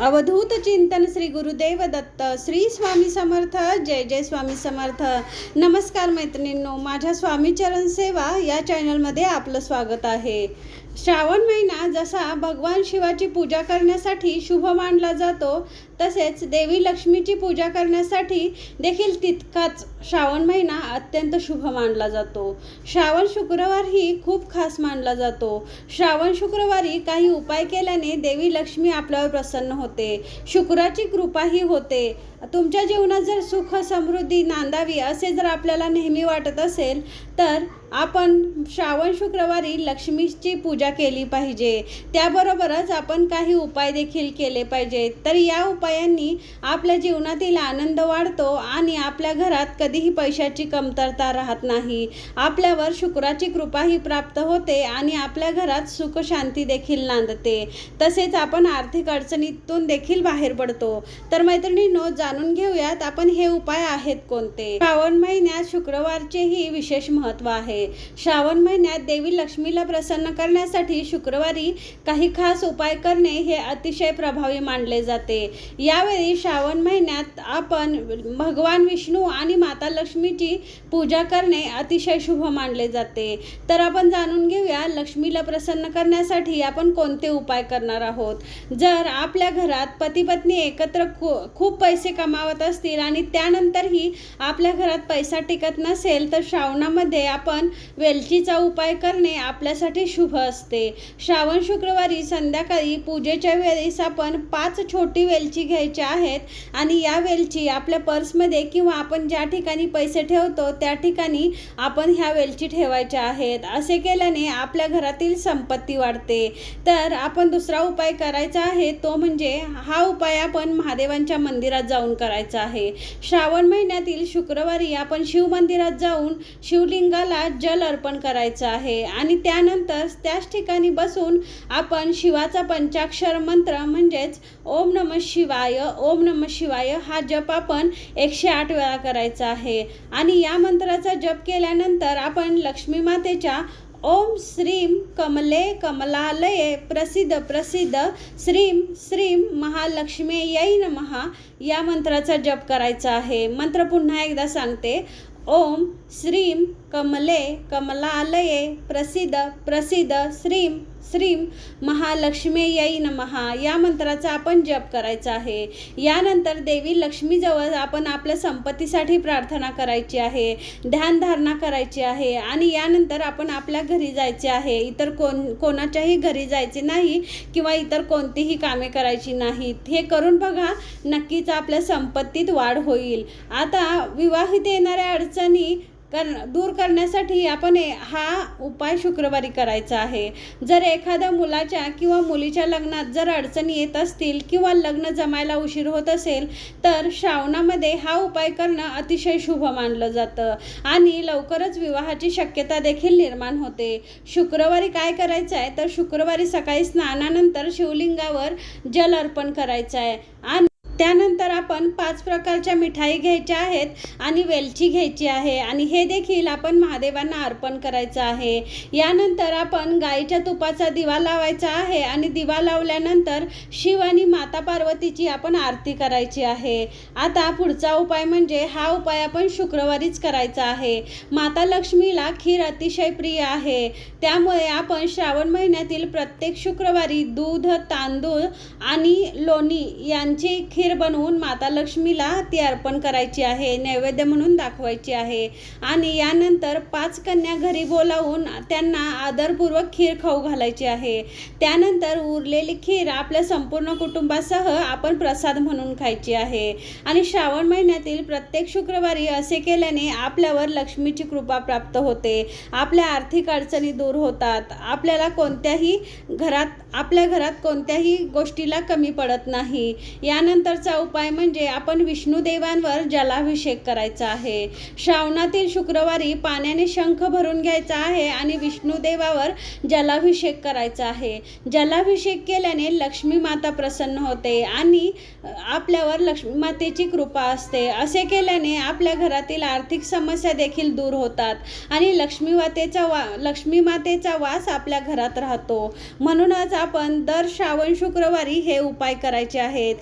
अवधूत चिंतन श्री गुरुदेव दत्त श्री स्वामी समर्थ जय जय स्वामी समर्थ. नमस्कार मैत्रिणींनो माझ्या स्वामी चरण सेवा या चॅनलमध्ये आपलं स्वागत आहे. श्रावण महिना जसा भगवान शिवाची पूजा करण्यासाठी शुभ मानला जातो तसेच देवी लक्ष्मीची पूजा करण्यासाठी देखील तितकाच श्रावण महिना अत्यंत शुभ मानला जातो. श्रावण शुक्रवार ही खूप खास मानला जातो. श्रावण शुक्रवारी काही उपाय केल्याने देवी लक्ष्मी आपल्यावर प्रसन्न होते. शुक्राची कृपाही होते. तुमच्या जीवनात जर सुख समृद्धी नांदावी असे जर आपल्याला नेहमी वाटत असेल तर आपण श्रावण शुक्रवारी लक्ष्मीची पूजा केली पाहिजे. त्याबरोबरच आपण काही उपाय देखील केले पाहिजेत तर या उपायांनी आपल्या जीवनातील आनंद वाढतो आणि आपल्या घरात कधीही पैशाची कमतरता राहत नाही. आपल्यावर शुक्राची कृपाही प्राप्त होते आणि आपल्या घरात सुख शांती देखील नांदते. तसेच आपण आर्थिक अडचणीतून देखील बाहेर पडतो. तर मैत्रिणींनो जाणून घेऊयात आपण हे उपाय आहेत कोणते? श्रावण महिन्यात शुक्रवारचेही विशेष महत्त्व महत्त्व आहे. श्रावण महिन्यात देवी लक्ष्मीला प्रसन्न करण्यासाठी शुक्रवारी काही खास उपाय करणे हे अतिशय प्रभावी मानले जाते. यावेळी श्रावण महिन्यात आपण भगवान विष्णू आणि माता लक्ष्मीची पूजा करणे अतिशय शुभ मानले जाते. तर आपण जाणून घेऊया लक्ष्मीला प्रसन्न करण्यासाठी आपण कोणते उपाय करणार आहोत. जर आपल्या घरात पती पत्नी एकत्र खू- खूप पैसे कमावत असतील आणि त्यानंतरही आपल्या घरात पैसा टिकत नसेल तर श्रावणामध्ये आपण वेलचीचा उपाय करणे आपल्यासाठी शुभ असते. श्रावण शुक्रवारी संध्याकाळी पूजेच्या वेळेस आपण पाच छोटी वेलची घ्यायची आहेत आणि या वेलची आपल्या पर्समध्ये किंवा आपण ज्या ठिकाणी पैसे ठेवतो त्या ठिकाणी आपण ह्या वेलची ठेवायच्या आहेत. असे केल्याने आपल्या घरातील संपत्ती वाढते. तर आपण दुसरा उपाय करायचा आहे तो म्हणजे हा उपाय आपण महादेवांच्या मंदिरात जाऊन करायचा आहे. श्रावण महिन्यातील शुक्रवारी आपण शिव मंदिरात जाऊन शिवलिंगाला जल अर्पण करायचं आहे. आणि त्यानंतर त्याच ठिकाणी बसून आपण शिवाचा पंचाक्षर मंत्र म्हणजेच ओम नम शिवाय ओम नम शिवाय हा जप आपण एकशे आठ वेळा करायचा आहे. आणि या मंत्राचा जप केल्यानंतर आपण लक्ष्मी मातेच्या ओम श्रीम कमले कमलालये प्रसिद्ध प्रसिद्ध श्रीम श्रीम महालक्ष्मी यै नमहा या मंत्राचा जप करायचा आहे. मंत्र पुन्हा एकदा सांगते. ओम श्रीम कमले कमलालये प्रसिद्ध प्रसिद्ध श्रीम श्रीम महालक्ष्मी यै नमहा या मंत्राचा आपण जप करायचा आहे. यानंतर देवी लक्ष्मीजवळ आपण आपल्या संपत्तीसाठी प्रार्थना करायची आहे. ध्यानधारणा करायची आहे. आणि यानंतर आपण आपल्या घरी जायचे आहे. इतर कोण कोणाच्याही घरी जायचे नाही किंवा इतर कोणतीही कामे करायची नाहीत. हे करून बघा नक्कीच आपल्या संपत्तीत वाढ होईल. आता विवाहित येणाऱ्या अडचणी कर दूर करण्यासाठी आपण हा उपाय शुक्रवारी करायचा आहे. जर एखाद्या मुलाच्या किंवा मुलीच्या लग्नात जर अडचणी येत असतील किंवा लग्न जमायला उशीर होत असेल तर श्रावणामध्ये हा उपाय करणं अतिशय शुभ मानलं जातं आणि लवकरच विवाहाची शक्यता देखील निर्माण होते. शुक्रवारी काय करायचं आहे तर शुक्रवारी सकाळी स्नानानंतर शिवलिंगावर जल अर्पण करायचं आहे आणि त्यानंतर आपण पाच प्रकारच्या मिठाई घ्यायच्या आहेत आणि वेलची घ्यायची आहे. आणि हे देखील आपण महादेवांना अर्पण करायचं आहे. यानंतर आपण गाईच्या तुपाचा दिवा लावायचा आहे आणि दिवा लावल्यानंतर शिव आणि माता पार्वतीची आपण आरती करायची आहे. आता पुढचा उपाय म्हणजे हा उपाय आपण शुक्रवारीच करायचा आहे. माता लक्ष्मीला खीर अतिशय प्रिय आहे. त्यामुळे आपण श्रावण महिन्यातील प्रत्येक शुक्रवारी दूध तांदूळ आणि लोणी यांची खीर खीर बनवून माता लक्ष्मीला ती अर्पण करायची आहे नैवेद्य म्हणून दाखवायची आहे. आणि यानंतर पाच कन्या घरी बोलावून त्यांना आदरपूर्वक खीर खाऊ घालायची आहे. त्यानंतर उरलेली खीर आपल्या संपूर्ण कुटुंबासह आपण प्रसाद म्हणून खायची आहे. आणि श्रावण महिन्यातील प्रत्येक शुक्रवारी असे केल्याने आपल्यावर लक्ष्मीची कृपा प्राप्त होते. आपल्या आर्थिक अडचणी दूर होतात. आपल्याला कोणत्याही घरात आपल्या घरात कोणत्याही गोष्टीला कमी पडत नाही. यानंतर नंबरचा उपाय म्हणजे आपण विष्णुदेवांवर जलाभिषेक करायचा आहे. श्रावणातील शुक्रवारी पाण्याने शंख भरून घ्यायचा आहे आणि विष्णुदेवावर जलाभिषेक करायचा आहे. जलाभिषेक केल्याने लक्ष्मी माता प्रसन्न होते आणि आपल्यावर लक्ष्मी मातेची कृपा असते. असे केल्याने आपल्या घरातील आर्थिक समस्या देखील दूर होतात आणि लक्ष्मी मातेचा वा लक्ष्मी मातेचा वास आपल्या घरात राहतो. म्हणूनच आपण दर श्रावण शुक्रवारी हे उपाय करायचे आहेत.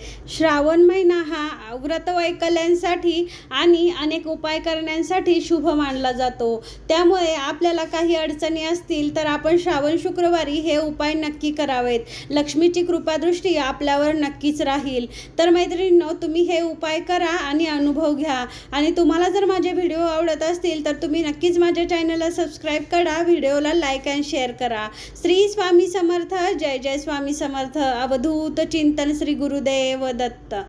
श्रावण महिना हा व्रतवैकल्यांसाठी आणि अनेक उपाय करण्यासाठी शुभ मानला जातो. त्यामुळे आपल्याला काही अडचणी असतील तर आपण श्रावण शुक्रवारी हे उपाय नक्की करावेत. लक्ष्मीची कृपादृष्टी आपल्यावर नक्कीच राहील. तर मैत्रिणींनो तुम्ही हे उपाय करा आणि अनुभव घ्या. आणि तुम्हाला जर माझे व्हिडिओ आवडत असतील तर तुम्ही नक्कीच माझ्या चॅनलला सबस्क्राईब करा व्हिडिओला लाईक अँड शेअर करा. श्री स्वामी समर्थ जय जय स्वामी समर्थ. अवधूत चिंतन श्री गुरुदेव दत्त.